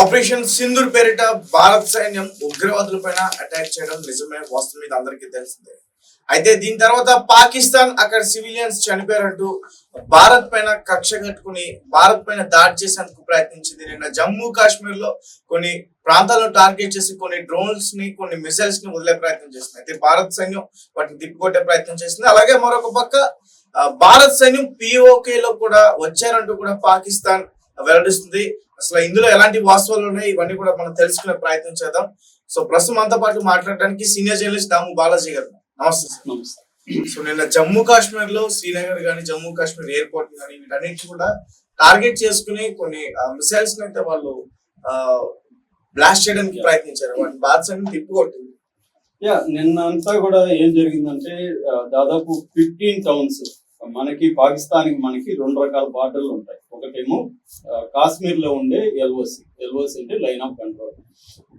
Operation Sindoor పేరిట భారత సైన్యం ఉగ్రవాదుల పైన అటాక్ చేయడం నిజమే వాస్తవం మీద అందరికీ తెలిసిందే. అయితే దీని తర్వాత పాకిస్తాన్ అక్కడ సివిలియన్స్ చనిపోయారంటూ భారత్ పైన కక్ష కట్టుకుని భారత్ పైన దాడి చేసేందుకు ప్రయత్నించింది నిన్న జమ్మూ కాశ్మీర్లో కొన్ని ప్రాంతాలను టార్గెట్ చేసి కొన్ని డ్రోన్స్ని కొన్ని మిసైల్స్ని వదిలే ప్రయత్నం చేసింది. అయితే భారత్ సైన్యం వాటిని తిప్పికొట్టే ప్రయత్నం చేసింది. అలాగే మరొక పక్క భారత్ సైన్యం పిఓకే లో కూడా వచ్చారంటూ కూడా పాకిస్తాన్ వెల్లడిస్తుంది. అసలు ఇందులో ఎలాంటి వాస్తవాలు ఉన్నాయి? ఇవన్నీ కూడా మనం తెలుసుకునే ప్రయత్నం చేద్దాం. సో ప్రస్తుతం మనతో పాటు మాట్లాడడానికి సీనియర్ జర్నలిస్ట్ దాము బాలాజీ గారు నమస్తే సార్. నమస్తే. సో నిన్న జమ్మూ కాశ్మీర్లో శ్రీనగర్ గానీ జమ్మూ కాశ్మీర్ ఎయిర్పోర్ట్ కానీ వీటన్నిటి కూడా టార్గెట్ చేసుకుని కొన్ని మిసైల్స్ అయితే వాళ్ళు బ్లాస్ట్ చేయడానికి ప్రయత్నించారు. భారత్ సైన్యం తిప్పికొట్టింది. యా నిన్న అంతా కూడా ఏం జరిగిందంటే దాదాపు ఫిఫ్టీన్ టౌన్స్ మనకి పాకిస్తాన్కి మనకి రెండు రకాల బార్డర్లు ఉంటాయి. ఒకటేమో కాశ్మీర్లో కాశ్మీర్లో ఉండే ఎల్ఓసి. ఎల్ఓసి అంటే లైన్ ఆఫ్ కంట్రోల్.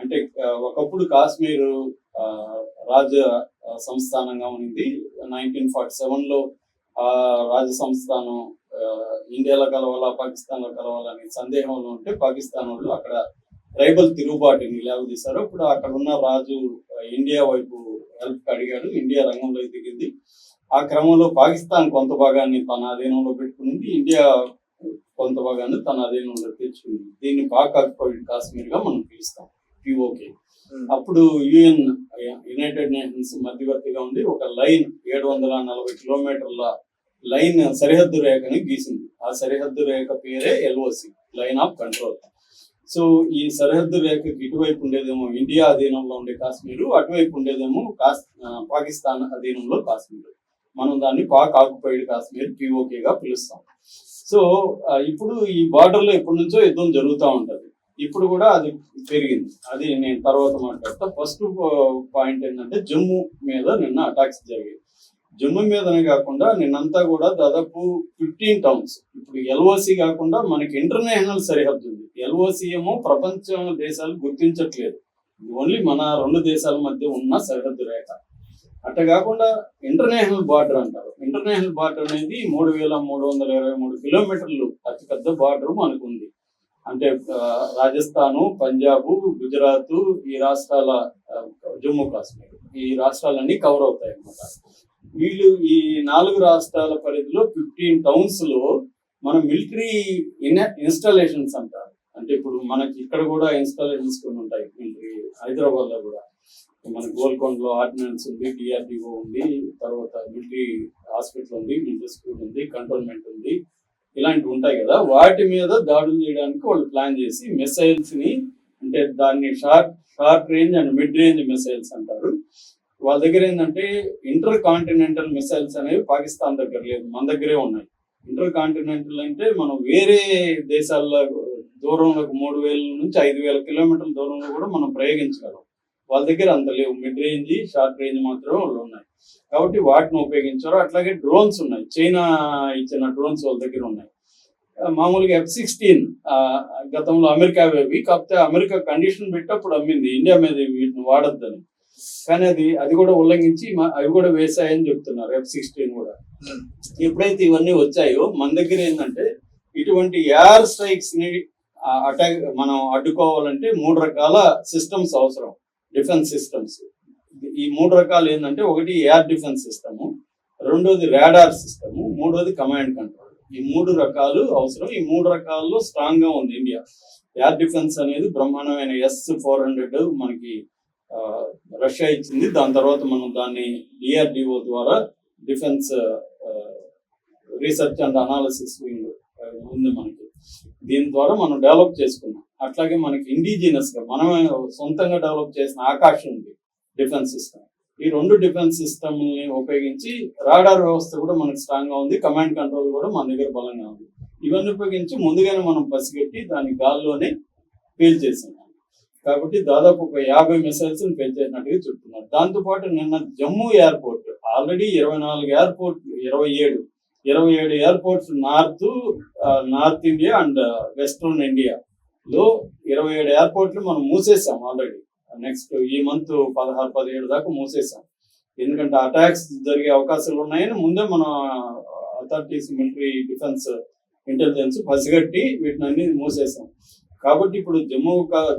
అంటే ఒకప్పుడు కాశ్మీర్ రాజ సంస్థానంగా ఉంది నైన్టీన్ ఫార్టీ సెవెన్లో ఆ రాజ సంస్థానం ఇండియాలో కలవాలా పాకిస్తాన్లో కలవాలని సందేహంలో ఉంటే పాకిస్తాన్ వాళ్ళు అక్కడ ట్రైబల్ తిరుగుబాటుని లేవదీశారు అప్పుడు అక్కడ ఉన్న రాజు ఇండియా వైపు హెల్ప్ అడిగాడు. ఇండియా రంగంలోకి దిగింది. ఆ క్రమంలో పాకిస్తాన్ కొంత భాగాన్ని తన అధీనంలో పెట్టుకునింది ఇండియా కొంత భాగాన్ని తన అధీనంలో తెచ్చుకుంది. దీన్ని పాక్ ఆక్యుపైడ్ కాశ్మీర్గా మనం పిలుస్తాం పిఓకే అప్పుడు యుఎన్ యునైటెడ్ నేషన్స్ మధ్యవర్తిగా ఉండి ఒక లైన్ ఏడు వందల నలభై కిలోమీటర్ల లైన్ సరిహద్దు రేఖని గీసింది. ఆ సరిహద్దు రేఖ పేరే LOC line of control. So ఈ సరిహద్దు రేఖకి ఇటువైపు ఉండేదేమో ఇండియా అధీనంలో ఉండే కాశ్మీరు అటువైపు ఉండేదేమో పాకిస్తాన్ అధీనంలో కాశ్మీర్. మనం దాన్ని పాక్ ఆక్యుపైడ్ కాశ్మీర్ పిఓకేగా గా పిలుస్తాం. సో ఇప్పుడు ఈ బార్డర్లో ఎప్పటి నుంచో యుద్ధం జరుగుతూ ఉంటుంది. ఇప్పుడు కూడా అది పెరిగింది. అది నేను తర్వాత మాట్లాడతా. ఫస్ట్ పాయింట్ ఏంటంటే జమ్మూ మీద నిన్న అటాక్స్ జరిగాయి. జమ్మూ మీదనే కాకుండా నిన్నంతా కూడా దాదాపు ఫిఫ్టీన్ టౌన్స్ ఇప్పుడు ఎల్ఓసి కాకుండా మనకి ఇంటర్నేషనల్ సరిహద్దు ఉంది. ఎల్ఓసి ఏమో ప్రపంచం దేశాలు గుర్తించట్లేదు. ఓన్లీ మన రెండు దేశాల మధ్య ఉన్న సరిహద్దు రేఖ. అట్ట కాకుండా ఇంటర్నేషనల్ బార్డర్ అంటారు. ఇంటర్నేషనల్ బార్డర్ అనేది మూడు వేల మూడు వందల ఇరవై మూడు కిలోమీటర్లు అతిపెద్ద బార్డర్ మనకు ఉంది అంటే రాజస్థాను పంజాబ్ గుజరాత్ ఈ రాష్ట్రాల జమ్మూ కాశ్మీర్ ఈ రాష్ట్రాలన్నీ కవర్ అవుతాయి అన్నమాట వీళ్ళు ఈ నాలుగు రాష్ట్రాల పరిధిలో ఫిఫ్టీన్ టౌన్స్లో మన మిలిటరీ ఇన్స్టాలేషన్స్ అంటారు. అంటే ఇప్పుడు మనకి ఇక్కడ కూడా ఇన్స్టాలేషన్స్ కొన్ని ఉంటాయి. మిలిటరీ హైదరాబాద్లో కూడా. మన గోల్కొండలో ఆర్డినెన్స్ ఉంది డిఆర్డిఓ ఉంది తర్వాత మిలిటరీ హాస్పిటల్ ఉంది మిలిటరీ స్కూల్ ఉంది కంటోన్మెంట్ ఉంది ఇలాంటివి ఉంటాయి కదా. వాటి మీద దాడులు చేయడానికి వాళ్ళు ప్లాన్ చేసి మిసైల్స్ని అంటే దాన్ని short short range and mid range missiles అంటారు. వాళ్ళ దగ్గర ఏంటంటే ఇంటర్ కాంటినెంటల్ మిసైల్స్ అనేవి పాకిస్తాన్ దగ్గర లేదు మన దగ్గరే ఉన్నాయి. ఇంటర్ కాంటినెంటల్ అంటే మనం వేరే దేశాల్లో దూరంలో మూడు వేల నుంచి ఐదు వేల కిలోమీటర్ల దూరంలో కూడా మనం ప్రయోగించగలం. వాళ్ళ దగ్గర అంత లేవు. మిడ్ రేంజ్ షార్ట్ రేంజ్ మాత్రమే వాళ్ళు ఉన్నాయి. కాబట్టి వాటిని ఉపయోగించారు. అట్లాగే డ్రోన్స్ ఉన్నాయి. చైనా ఇచ్చిన డ్రోన్స్ వాళ్ళ దగ్గర ఉన్నాయి. మామూలుగా ఎఫ్ సిక్స్టీన్ గతంలో అమెరికా అవి. కాకపోతే అమెరికా కండిషన్ పెట్టి అప్పుడు అమ్మింది. ఇండియా మీద వీటిని వాడొద్దని. కానీ అది అది కూడా ఉల్లంఘించి అవి కూడా వేసాయని చెప్తున్నారు ఎఫ్ సిక్స్టీన్ కూడా. ఎప్పుడైతే ఇవన్నీ వచ్చాయో మన దగ్గర ఏంటంటే ఇటువంటి ఎయిర్ స్ట్రైక్స్ని అటాక్ మనం అడ్డుకోవాలంటే మూడు రకాల సిస్టమ్స్ అవసరం. Defence systems. ఈ మూడు రకాలు ఏంటంటే ఒకటి ఎయిర్ డిఫెన్స్ సిస్టమ్ రెండోది రాడార్ సిస్టమ్ మూడోది కమాండ్ కంట్రోల్. ఈ మూడు రకాలు అవసరం. ఈ మూడు రకాల్లో స్ట్రాంగ్గా ఉంది ఇండియా. ఎయిర్ డిఫెన్స్ అనేది బ్రహ్మాండమైన ఎస్ ఫోర్ హండ్రెడ్ మనకి ఆ, రష్యా ఇచ్చింది. దాని తర్వాత మనం దాన్ని డిఆర్డిఓ ద్వారా defence research and analysis wing ఉంది మనకి. దీని ద్వారా మనం డెవలప్ చేసుకున్నాం అట్లాగే మనకి ఇండిజినస్గా మనమే సొంతంగా డెవలప్ చేసిన ఆకాశం ఉంది డిఫెన్స్ సిస్టమ్ ఈ రెండు డిఫెన్స్ సిస్టమ్ని ఉపయోగించి రాడార్ వ్యవస్థ కూడా మనకి స్ట్రాంగ్గా ఉంది కమాండ్ కంట్రోల్ కూడా మన దగ్గర బలంగా ఉంది. ఇవన్నీ ఉపయోగించి ముందుగానే మనం పసిగట్టి దాని గాల్లోనే ఫెయిల్ చేసాం. కాబట్టి దాదాపు ఒక యాభై మిసైల్స్ ఫెయిల్ చేసినట్టుగా చెప్తున్నారు. దాంతో పాటు నిన్న జమ్మూ ఎయిర్పోర్ట్ ఆల్రెడీ ఇరవై నాలుగు ఎయిర్పోర్ట్ ఇరవై ఏడు ఇరవై ఏడు airports north north India and western India లో ఇరవై ఏడు ఎయిర్పోర్ట్లు మనం మూసేసాం ఆల్రెడీ నెక్స్ట్ ఈ మంత్ పదహారు పదిహేడు దాకా మూసేసాం. ఎందుకంటే అటాక్స్ జరిగే అవకాశాలు ఉన్నాయని ముందే మన అథారిటీస్ మిలిటరీ డిఫెన్స్ ఇంటెలిజెన్స్ పసిగట్టి వీటిని అన్ని మూసేసాం. కాబట్టి ఇప్పుడు జమ్మూ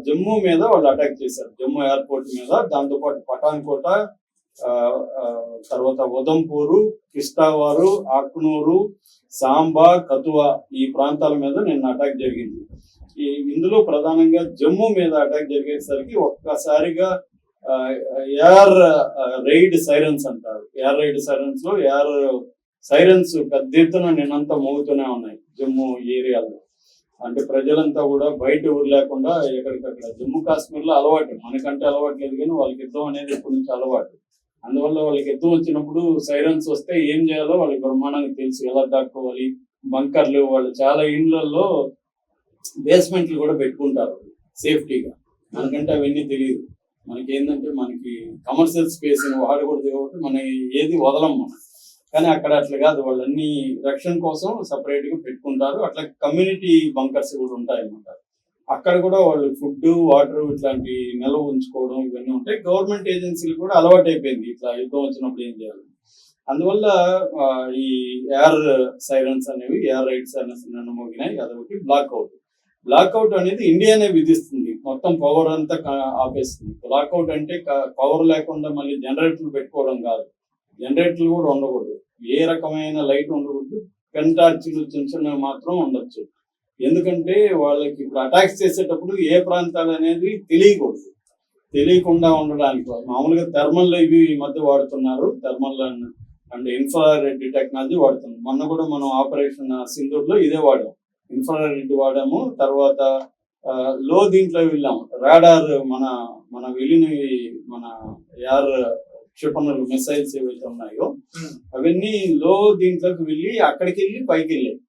జమ్మూ మీద వాళ్ళు అటాక్ చేశారు. జమ్మూ ఎయిర్పోర్ట్ మీద దాంతోపాటు పఠాన్కోట ఆ, తర్వాత ఉదంపూరు కిష్టావారు ఆక్నూరు సాంబా కతువా ఈ ప్రాంతాల మీద నిన్న అటాక్ జరిగింది. ఇందులో ప్రధానంగా జమ్మూ మీద అటాక్ జరిగేసరికి ఒక్కసారిగా ఎయిర్ రైడ్ సైరన్స్ అంటారు. ఎయిర్ రైడ్ సైరన్స్లో ఎయిర్ సైరన్స్ పెద్ద ఎత్తున నిన్నంతా మోగుతూనే ఉన్నాయి జమ్మూ ఏరియాలో. అంటే ప్రజలంతా కూడా బయట ఊరు లేకుండా ఎక్కడికక్కడ జమ్మూ కాశ్మీర్లో అలవాటు మనకంటే అలవాటు లేదు కానీ వాళ్ళకి యుద్ధం అనేది ఇప్పటి నుంచి అలవాటు. అందువల్ల వాళ్ళకి యుద్ధం వచ్చినప్పుడు సైరన్స్ వస్తే ఏం చేయాలో వాళ్ళకి బ్రహ్మాండంగా తెలుసు ఎలా దాక్కోవాలి బంకర్లు వాళ్ళు చాలా ఇండ్లలో బేస్మెంట్లు కూడా పెట్టుకుంటారు సేఫ్టీగా. మనకంటే అవన్నీ తెలియదు. మనకి ఏంటంటే మనకి కమర్షియల్ స్పేస్ వాడకూడదు కాబట్టి మనం ఏది వదలం మనం. కానీ అక్కడ అట్లా కాదు. వాళ్ళన్ని రక్షణ కోసం సపరేట్గా పెట్టుకుంటారు. అట్లా కమ్యూనిటీ బంకర్స్ కూడా ఉంటాయన్నమాట అక్కడ కూడా వాళ్ళు ఫుడ్ వాటర్ ఇట్లాంటి నిల్వ ఉంచుకోవడం ఇవన్నీ ఉంటాయి. గవర్నమెంట్ ఏజెన్సీలు కూడా అలవాటు అయిపోయింది ఇట్లా యుద్ధం వచ్చినప్పుడు ఏం చేయాలి. అందువల్ల ఈ ఎయిర్ సైరన్స్ అనేవి ఎయిర్ రైడ్ సైరన్స్ నన్ను మోగినాయి. అదొకటి బ్లాక్ అవుతుంది బ్లాక్అవుట్ అనేది ఇండియానే విధిస్తుంది. మొత్తం పవర్ అంతా ఆపేస్తుంది. బ్లాక్అవుట్ అంటే పవర్ లేకుండా మళ్ళీ జనరేటర్లు పెట్టుకోవడం కాదు. జనరేటర్లు కూడా ఉండకూడదు. ఏ రకమైన లైట్ ఉండకూడదు. పెంటార్చీలు చిన్న చిన్నవి మాత్రం ఉండొచ్చు. ఎందుకంటే వాళ్ళకి ఇప్పుడు అటాక్స్ చేసేటప్పుడు ఏ ప్రాంతాలు అనేది తెలియకూడదు. తెలియకుండా ఉండడానికి. మామూలుగా థర్మల్ ఇవి ఈ మధ్య వాడుతున్నారు. థర్మల్ అండ్ ఇన్ఫ్రారెడ్ టెక్నాలజీ వాడుతున్నాం మొన్న కూడా మనం ఆపరేషన్ సింధూర్లో ఇదే వాడాం. ఇన్ఫ్రారెడ్ వాడాము తర్వాత లో దీంట్లో వెళ్ళాము. రాడార్ మన మన వెళ్ళిన మన యార్ క్షిపణులు మిసైల్స్ ఏవైతే ఉన్నాయో అవన్నీ లో దీంట్లోకి వెళ్ళి అక్కడికి వెళ్ళి పైకి వెళ్ళాయి.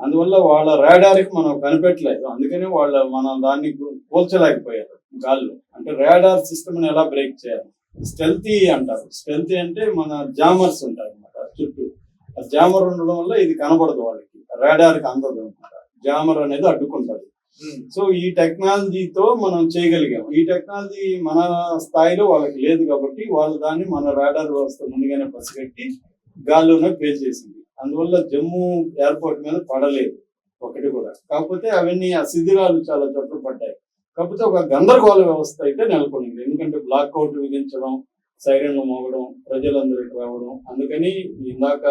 అందువల్ల వాళ్ళ రాడార్కి మనం కనిపెట్టలేదు. అందుకని వాళ్ళ మన దాన్ని పోల్చలేకపోయారు గాల్లో. అంటే రాడార్ సిస్టమ్ ఎలా బ్రేక్ చేయాలి? స్టెల్తీ అంటారు. స్టెల్తీ అంటే మన జామర్స్ ఉంటాయి అన్నమాట చుట్టూ. ఆ జామర్ ఉండడం వల్ల ఇది కనబడదు వాళ్ళకి. రాడార్కి అందదు అనమాట. జామర్ అనేది అడ్డుకుంటది. సో ఈ టెక్నాలజీతో మనం చేయగలిగాం. ఈ టెక్నాలజీ మన స్థాయిలో వాళ్ళకి లేదు కాబట్టి వాళ్ళు దాన్ని మన రాడార్ వ్యవస్థ ముందుగానే పసిగట్టి గాల్లోనే పే చేసింది. అందువల్ల జమ్మూ ఎయిర్పోర్ట్ మీద పడలేదు ఒకటి కూడా. కాకపోతే అవన్నీ ఆ శిథిరాలు చాలా చోట్ల పడ్డాయి. కాకపోతే ఒక గందరగోళ వ్యవస్థ అయితే నెలకొనింది. ఎందుకంటే బ్లాక్ అవుట్ విధించడం సైరన్లు మోగడం ప్రజలందరికీ రావడం అందుకని ఇందాక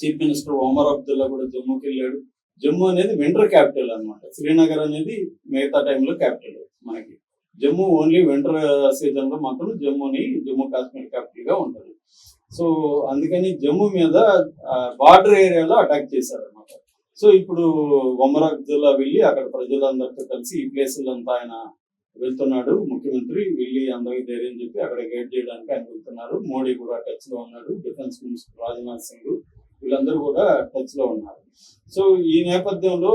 చీఫ్ మినిస్టర్ ఒమర్ అబ్దుల్లా కూడా జమ్మూకి వెళ్ళాడు. జమ్మూ అనేది వింటర్ క్యాపిటల్ అన్నమాట. శ్రీనగర్ అనేది మిగతా టైంలో క్యాపిటల్ మనకి. జమ్మూ ఓన్లీ వింటర్ సీజన్లో మాత్రం జమ్మూని జమ్మూ కాశ్మీర్ క్యాపిటల్గా ఉంటుంది. సో అందుకని జమ్మూ మీద బార్డర్ ఏరియాలో అటాక్ చేశారు అనమాట సో ఇప్పుడు ఒమర్ అబ్దుల్లా వెళ్ళి అక్కడ ప్రజలందరితో కలిసి ఈ ప్లేసులంతా ఆయన వెళ్తున్నాడు. ముఖ్యమంత్రి వెళ్ళి అందరికి ధైర్యం చెప్పి అక్కడ గైడ్ చేయడానికి ఆయన వెళ్తున్నారు. మోడీ కూడా టచ్లో ఉన్నాడు. డిఫెన్స్ మినిస్టర్ రాజ్నాథ్ సింగ్ వీళ్ళందరూ కూడా టచ్లో ఉన్నారు. సో ఈ నేపథ్యంలో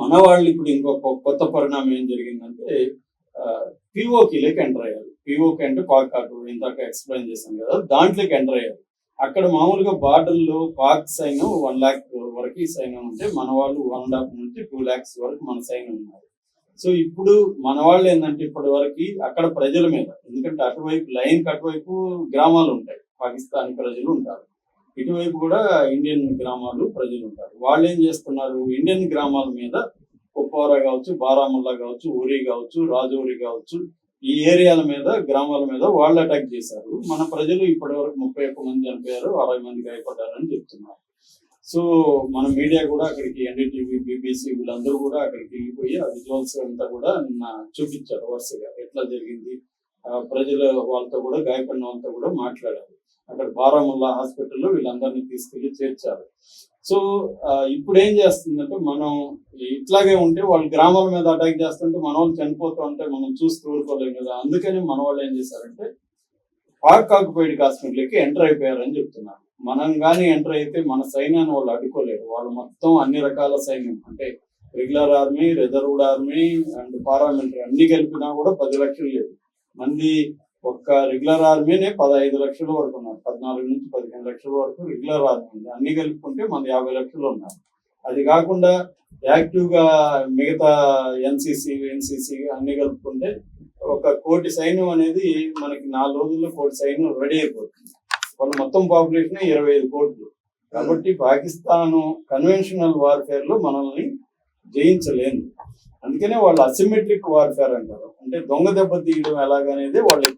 మన వాళ్ళు ఇప్పుడు ఇంకొక కొత్త పరిణామం ఏం జరిగిందంటే పిఓకి లేక ఎంటర్ అయ్యారు. పిఓకి అంటే పాక్ ఆర్డర్ ఇందాక ఎక్స్ప్లెయిన్ చేశాం కదా. దాంట్లోకి ఎంటర్ అయ్యారు. అక్కడ మామూలుగా బార్డర్లో పాక్ సైన్యం వన్ లాక్ వరకు సైన్యం ఉంటే మన వాళ్ళు వన్ అండ్ హాఫ్ నుంచి టూ లాక్స్ వరకు మన సైన్యం ఉన్నారు. సో ఇప్పుడు మన వాళ్ళు ఏంటంటే ఇప్పటి వరకు అక్కడ ప్రజల మీద ఎందుకంటే అటువైపు లైన్ అటువైపు గ్రామాలు ఉంటాయి. పాకిస్తానీ ప్రజలు ఉంటారు. ఇటువైపు కూడా ఇండియన్ గ్రామాలు ప్రజలు ఉంటారు. వాళ్ళు ఏం చేస్తున్నారు? ఇండియన్ గ్రామాల మీద కుప్వారా కావచ్చు బారాముల్లా కావచ్చు ఊరి కావచ్చు రాజౌరి కావచ్చు ఈ ఏరియాల మీద గ్రామాల మీద వాళ్ళు అటాక్ చేశారు. మన ప్రజలు ఇప్పటి వరకు ముప్పై ఒక్క మంది చనిపోయారు అరవై మంది గాయపడ్డారని చెప్తున్నారు. సో మన మీడియా కూడా అక్కడికి ఎన్డీటీవీ బీబీసీ వీళ్ళందరూ కూడా అక్కడికి వెళ్ళిపోయి ఆ విజువల్స్ అంతా కూడా నిన్న చూపించారు వరుసగా. ఎట్లా జరిగింది? ప్రజలు ప్రజల వాళ్ళతో కూడా గాయపడిన వాళ్ళతో కూడా మాట్లాడారు. అక్కడ బారాముల్లా హాస్పిటల్లో వీళ్ళందరినీ తీసుకెళ్ళి చేర్చారు. సో ఆ, ఇప్పుడు ఏం చేస్తుందంటే మనం ఇట్లాగే ఉంటే వాళ్ళు గ్రామాల మీద అటాక్ చేస్తుంటే మన వాళ్ళు చనిపోతూ ఉంటే మనం చూస్తూ ఊరుకోలేం కదా. అందుకని మన వాళ్ళు ఏం చేశారంటే పాక్ ఆక్యుపైడ్ కాశ్మీర్లోకి ఎంటర్ అయిపోయారని చెప్తున్నారు. మనం కానీ ఎంటర్ అయితే మన సైన్యాన్ని వాళ్ళు అడ్డుకోలేరు. వాళ్ళు మొత్తం అన్ని రకాల సైన్యం. అంటే regular army reserved army and paramilitary అన్ని కలిపినా కూడా పది లక్షలు లేదు. మంది ఒక్క రెగ్యులర్ ఆర్మీనే పదహైదు లక్షల వరకు ఉన్నారు. పద్నాలుగు నుంచి పదిహేను లక్షల వరకు రెగ్యులర్ ఆర్మీ ఉంది. అన్ని కలుపుకుంటే మన యాభై లక్షలు ఉన్నారు. అది కాకుండా యాక్టివ్గా మిగతా ఎన్సిసి ఎన్సిసి అన్ని కలుపుకుంటే ఒక కోటి సైన్యం అనేది మనకి నాలుగు రోజుల్లో కోటి సైన్యం రెడీ అయిపోతుంది. వాళ్ళ మొత్తం పాపులేషన్ ఇరవై ఐదు కోట్లు. కాబట్టి పాకిస్తాన్ కన్వెన్షనల్ వార్ఫేర్లో మనల్ని జయించలేను. అందుకనే వాళ్ళు అసిమెట్రిక్ వార్ఫేర్ అంటారు. అంటే దొంగ దెబ్బ తీయడం ఎలాగనేది వాళ్ళు